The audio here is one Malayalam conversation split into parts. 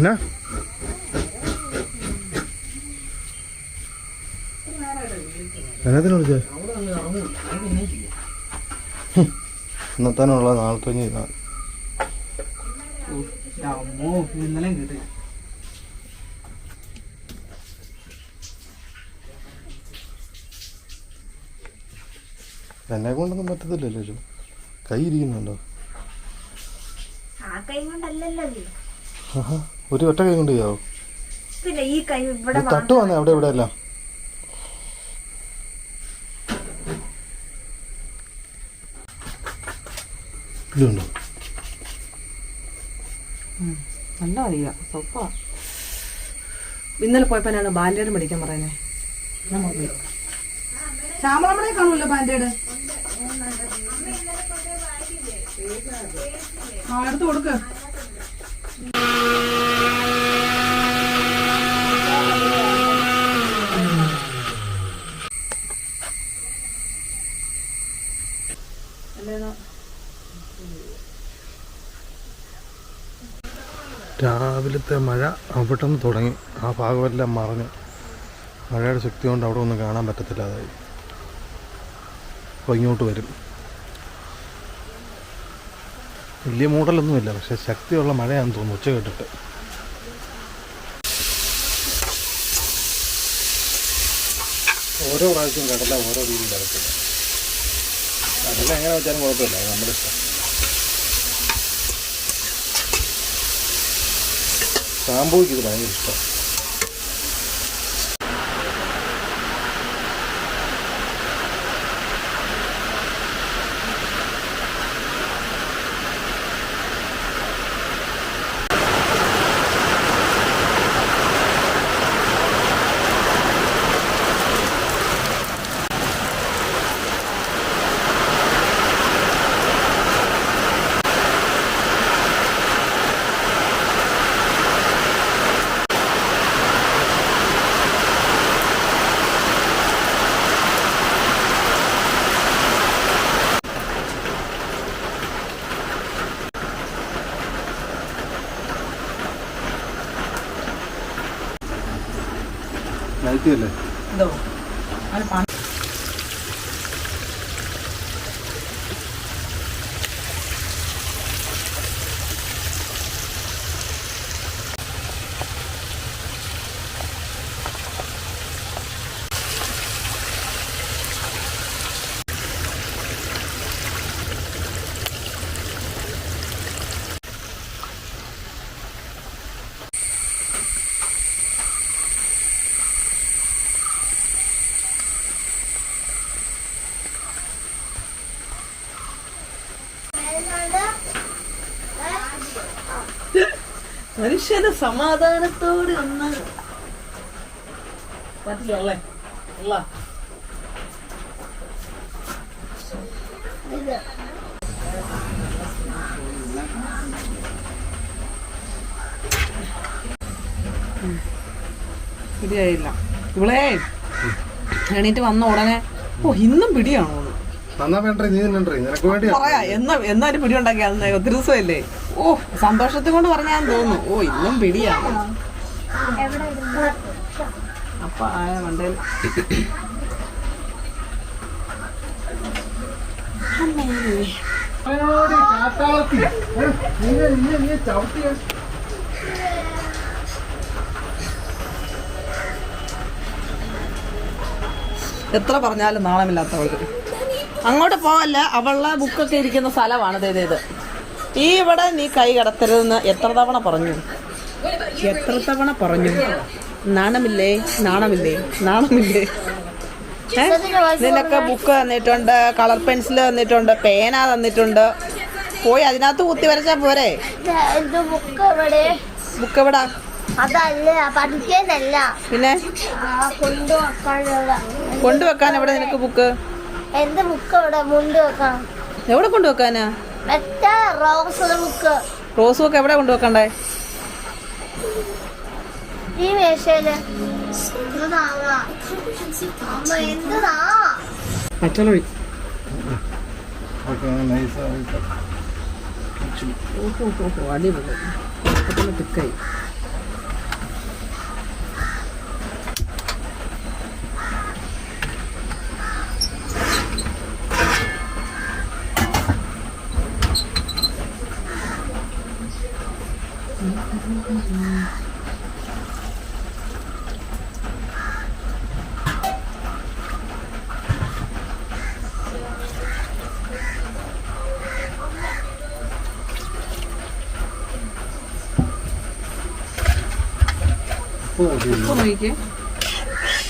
എന്നാ എന്നതിനെ വിളിച്ചേ ഇന്നത്തേനുള്ള നാളത്തെ ഇനി ഇതാ. ഇന്നലെ കിട്ടി എന്നെ കൊണ്ടൊന്നും പറ്റത്തില്ലല്ലോ ചോ കൈ ഇരിക്കുന്നുണ്ടോ? ആ കൈ കൊണ്ടല്ലല്ലോ. ഒരു ഒറ്റ കൈ കൊണ്ട് ചെയ്യാവോ? പിന്നെ ഈ കൈ ഇവിടെ ഇത് തട്ട് വന്നേ അവിടെ ഇവിടെ എല്ലാം. ഇതുണ്ടോ നല്ല അറിയാം സൊപ്പ ഇന്നലെ പോയപ്പോ ഞാൻ ബാൻഡേഡ് മേടിക്കാൻ പറയുന്നേ. ഞാൻ മറന്നു കാണൂല്ലോ ബാൻഡേഡ്? ആ എടുത്ത് കൊടുക്ക്. രാവിലത്തെ മഴ അവിടെ നിന്ന് തുടങ്ങി. ആ ഭാഗമെല്ലാം മറഞ്ഞ്. മഴയുടെ ശക്തി കൊണ്ട് അവിടെ ഒന്നും കാണാൻ പറ്റത്തില്ലാതായി അപ്പോൾ ഇങ്ങോട്ട് വരും. വലിയ മൂടലൊന്നുമില്ല പക്ഷെ ശക്തിയുള്ള മഴയാണെന്ന് തോന്നുന്നു. ഉച്ച കേട്ടിട്ട്. ഓരോ പ്രാവശ്യവും കടല ഓരോ രീതിയിൽ കിടക്കില്ല കടല എങ്ങനെ വെച്ചാലും കുഴപ്പമില്ല. നമ്മുടെ ഇഷ്ടം. സാമ്പൂക്ക് ഇത് ഭയങ്കര ഇഷ്ടം നൈറ്റി അല്ലേ എന്തോ അത് പണി മനുഷ്യന് സമാധാനത്തോട് ഒന്ന് പറ്റില്ലേ അല്ല പിടിയായില്ല ഇവളേ എണീറ്റ് വന്ന ഉടനെ ഓ ഇന്നും പിടിയാണോ? എന്ന്. നന്നാ വേണ്ട നീ നിന്നേ നിനക്ക് വേണ്ടിയാ. പറയാ എന്നാ എന്നാലും പിടി ഉണ്ടാക്കിയാ? ഒത്തിരി ദിവസമല്ലേ ഓ സന്തോഷത്തെ കൊണ്ട് പറഞ്ഞാൻ തോന്നുന്നു. ഓ ഇന്നും പിടിയാണ്? അപ്പൊ ആയ മണ്ടയിൽ എത്ര പറഞ്ഞാലും നാണമില്ലാത്തവൾ അങ്ങോട്ട് പോവല്ല അവളുടെ ബുക്കൊക്കെ ഇരിക്കുന്ന സ്ഥലമാണ് ദേ ഇത്. ഈ ഇവിടെ നീ കൈ കടത്തരുതെന്ന് എത്ര തവണ പറഞ്ഞു? എത്ര തവണ പറഞ്ഞു? നാണമില്ലേ? നാണമില്ലേ? നാണമില്ലേ? നിനക്ക് ബുക്ക് തന്നിട്ടുണ്ട് കളർ പെൻസിൽ തന്നിട്ടുണ്ട് പേന തന്നിട്ടുണ്ട്. പോയി അതിനകത്ത് കുത്തി വരച്ചാ പോരെ? ബുക്ക് എവിടെ? ബുക്ക് എവിടാ? അതല്ല പഠിക്കാനല്ല പിന്നെ? കൊണ്ടുവെക്കാൻ എവിടെ നിനക്ക് ബുക്ക്? എന്റെ ബുക്ക് എവിടെ? മുണ്ട് വെക്കണം എവിടെ കൊണ്ടുവെക്കാനാ? Rose book. റോസ് ബുക്ക് എവിടെ കൊണ്ടുവെക്കണ്ടേ? ഈ മേശയിൽ. ഇതാവാ. അമ്മ എന്തിനാ പച്ചള നൈസായിട്ട് ഓഹോ ഓഹോ അടിപൊളി. ഇപ്പൊ തന്നെ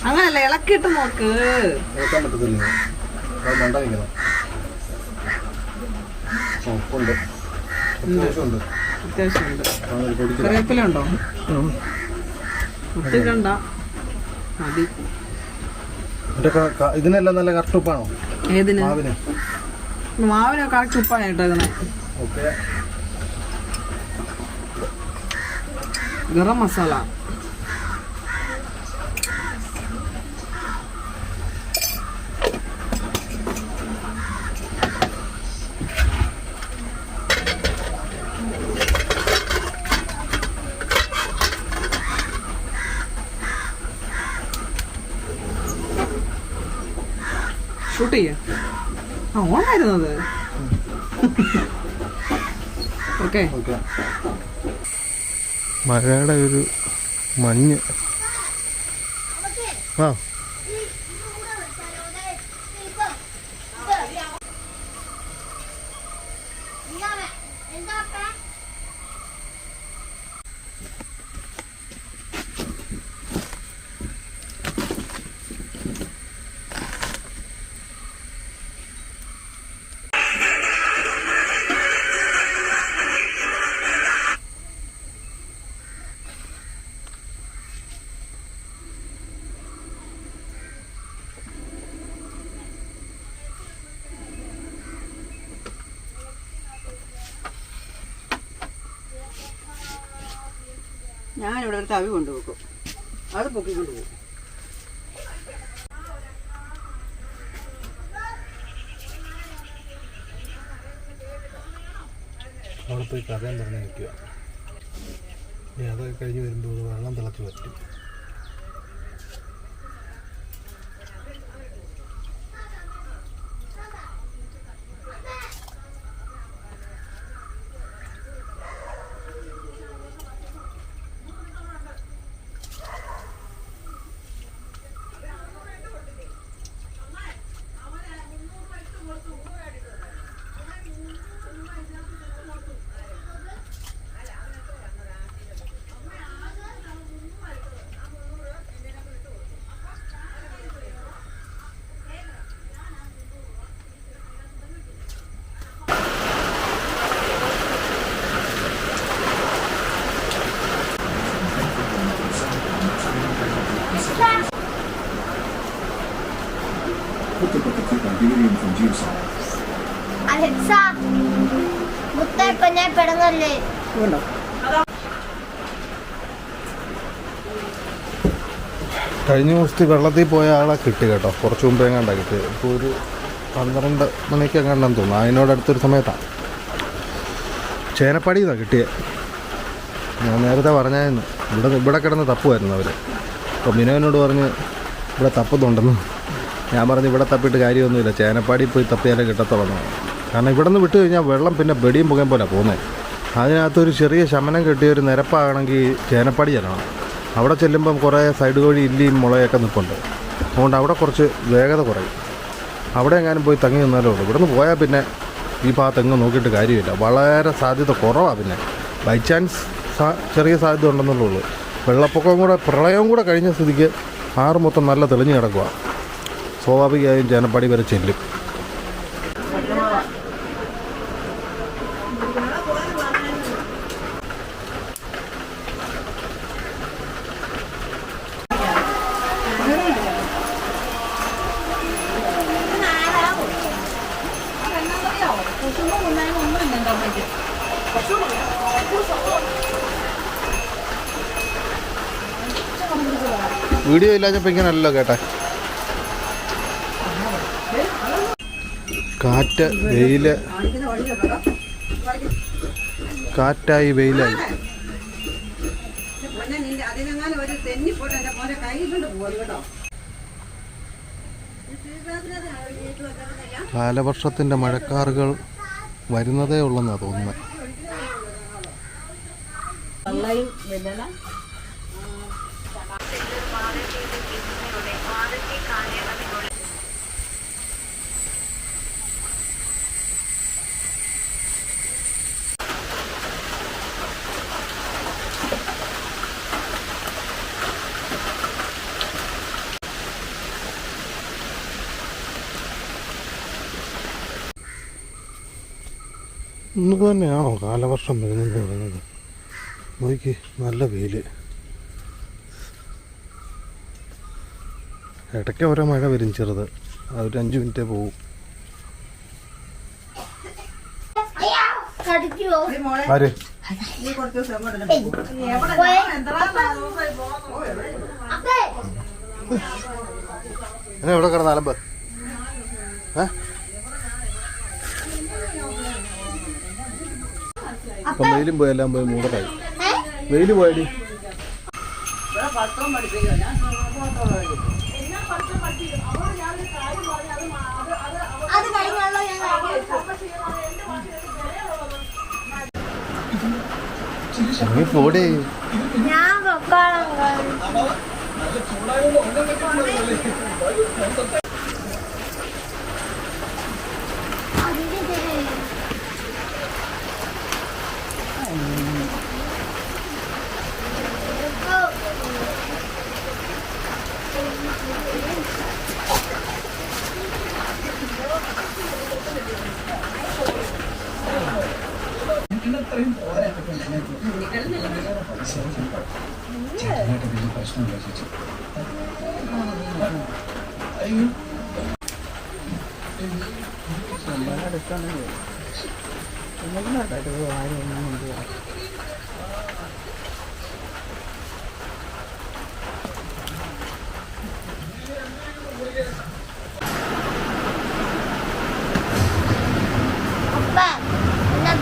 അങ്ങനല്ല ഇളക്കിട്ട് നോക്ക്. നോക്കാൻ പറ്റത്തില്ല. മണ്ട നിൽക്കണം ആ, ഉപ്പുണ്ട് അത്യാവശ്യമുണ്ട്. കറിവേപ്പില ഉണ്ടോ? മതി. ഇതിനെല്ലാം നല്ല കറക്റ്റ് ഉപ്പാണോ? ഏതിന്? മാവിന്. കറക്റ്റ് ഉപ്പാണ് കേട്ടോ ഇതിനെ. ഗരം മസാല. ഷൂട്ട് ചെയ്യാം. ആ ഓണായിരുന്നത്. ഓക്കെ. മഴയുടെ ഒരു മഞ്ഞ്. ആ. ഞാനിവിടെ ഒരു തവി കൊണ്ടുവെക്കും. അത് പൊക്കി കൊണ്ടുപോകും. അവിടെ പോയി കഥയും പറഞ്ഞ് നിൽക്കുക. അതൊക്കെ കഴിഞ്ഞ് വരുമ്പോൾ വെള്ളം തിളച്ച് പറ്റും അലക്സ മുത്തപ്പനെ ഉണ്ടോ കഴിഞ്ഞ ദിവസത്തെ വെള്ളത്തിൽ പോയ ആളെ കിട്ടി കേട്ടോ. കുറച്ച് മുമ്പേ എങ്ങാണ്ടാ കിട്ടിയത് ഇപ്പോൾ ഒരു പന്ത്രണ്ട് മണിക്ക് എങ്ങാണ്ടെന്ന് തോന്നുന്നു. അതിനോടടുത്തൊരു സമയത്താണ് ചേനപ്പടി നിന്നാണ് കിട്ടിയത് ഞാൻ നേരത്തെ പറഞ്ഞായിരുന്നു. ഇവിടെ ഇവിടെ കിടന്ന് തപ്പുമായിരുന്നു അവർ അപ്പോൾ മിനോനോട് പറഞ്ഞ് ഇവിടെ തപ്പുന്നുണ്ടെന്ന്. ഞാൻ പറഞ്ഞു ഇവിടെ തപ്പിയിട്ട് കാര്യമൊന്നുമില്ല. ചേനപ്പാടി പോയി തപ്പിയാലേ കിട്ടത്തുള്ളൂ. കാരണം ഇവിടെ നിന്ന് വിട്ട് കഴിഞ്ഞാൽ വെള്ളം പിന്നെ വെടിയും പുകയും പോലെ പോകുന്നത് അതിനകത്തൊരു ചെറിയ ശമനം കിട്ടിയ ഒരു നിരപ്പാകണമെങ്കിൽ ചേനപ്പാടി ചെല്ലണം. അവിടെ ചെല്ലുമ്പം കുറേ സൈഡ് വഴി ഇല്ലിയും മുളയൊക്കെ നിൽപ്പുണ്ട് അതുകൊണ്ട് അവിടെ കുറച്ച് വേഗത കുറയും. അവിടെ എങ്ങാനും പോയി തങ്ങി നിന്നാലേ ഉള്ളൂ. ഇവിടുന്ന് പോയാൽ പിന്നെ ഈ ഭാഗത്ത് എങ്ങും നോക്കിയിട്ട് കാര്യമില്ല. വളരെ സാധ്യത കുറവാണ് പിന്നെ. ബൈ ചാൻസ് ചെറിയ സാധ്യത ഉണ്ടെന്നുള്ളൂ വെള്ളപ്പൊക്കവും കൂടെ പ്രളയവും കൂടെ കഴിഞ്ഞ സ്ഥിതിക്ക് ആറ് മൊത്തം നല്ല തെളിഞ്ഞു കിടക്കുക സ്വാഭാവികമായും ജനപ്പടി വരെ ചെല്ലും. വീഡിയോ ഇല്ലാഞ്ഞപ്പോൾ ഇങ്ങനല്ലോ കേട്ടെ. കാറ്റ് വെയിൽ. കാറ്റായി വെയിലായി. കാലവർഷത്തിന്റെ മഴക്കാറുകൾ വരുന്നതേ ഉള്ളെന്നാണ് തോന്നുന്നത് ഇന്ന് തന്നെയാണോ കാലവർഷം വരുന്നത് പറയുന്നത്? നോക്കി നല്ല വെയിൽ. ഇടയ്ക്ക് ഓരോ മഴ വരും ചെറുത്. ഒരു അഞ്ച് മിനിറ്റേ പോവും. ആര്? എവിടെ കിടന്നാലും ഏ? ഇപ്പം വെയിലും പോയി എല്ലാം പോയി മൂടലായി. ഏ? വെയിൽ പോയടി. അത് കഴിഞ്ഞുള്ള ഞാൻ നീ പോടേ ഞാൻ പൊക്കോളം അപ്പ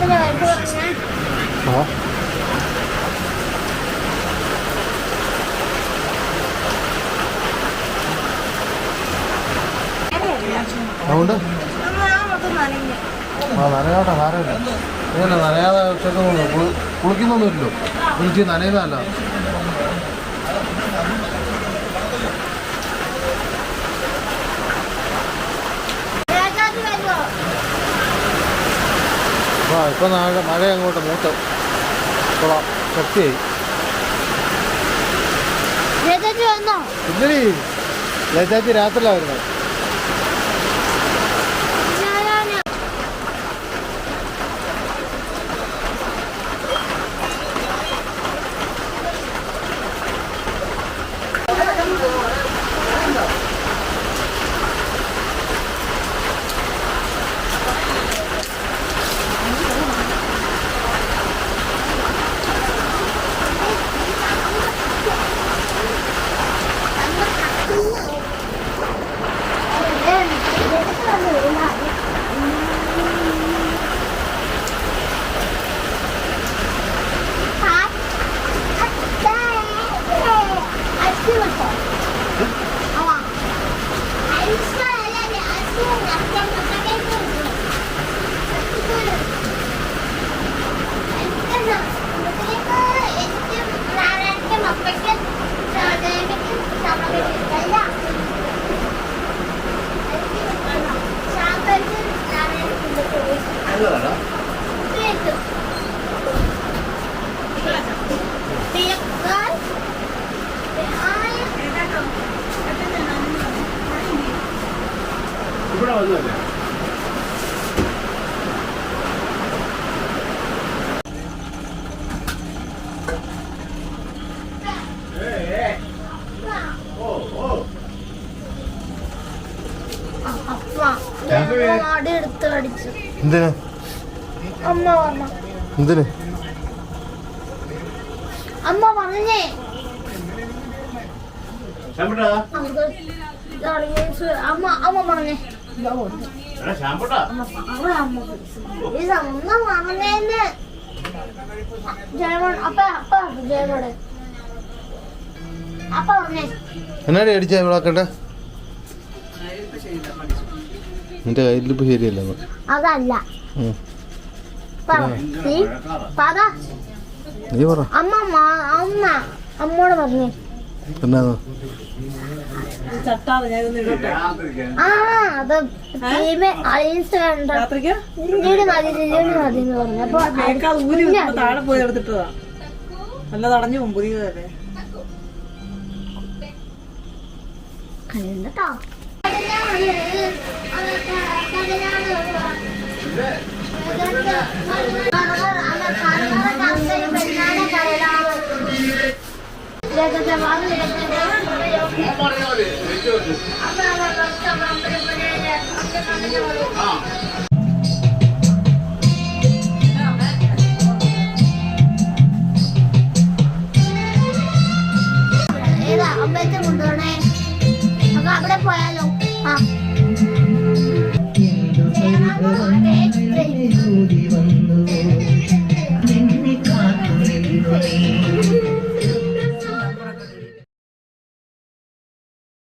ആ അതുകൊണ്ട് ആ ഇങ്ങനെ നനയാതെ കുളിക്കുന്നൊന്നുമില്ലല്ലോ കുളിച്ച് നനയുന്നതല്ല. ഇപ്പം നാളെ മഴ അങ്ങോട്ട് മൂത്ത്. കൊള്ളാം. ശക്തിയായി. ഇല്ലടി. ലജാത്തി രാത്രിയിലാണ് വരുന്നത്. അമ്മ പറഞ്ഞേ. അമ്മ അമ്മ പറഞ്ഞേ. പറഞ്ഞേന്ന്. ജയമോൻ അപ്പ അപ്പ ജയമോട് അപ്പ പറഞ്ഞേ. എന്നാടി അടിച്ച ഇവിടാക്കട്ടെ നിന്റെ കയ്യിലിപ്പ് ശരിയല്ല അതല്ല. പറ. നീ പറ. അമ്മ അമ്മ അമ്മോട് പറഞ്ഞു. എന്നാ താഴെ പോയി എടുത്തിട്ടതാ. നല്ല തടഞ്ഞു പുതിയതല്ലേ കണ്ടോ ഏതാ? അമ്പലത്തിൽ കൊണ്ടുപോണേ. അപ്പൊ അവിടെ പോയാലോ? ആ. വന്നു നിന്നെ കാത്തു നിന്നു നീ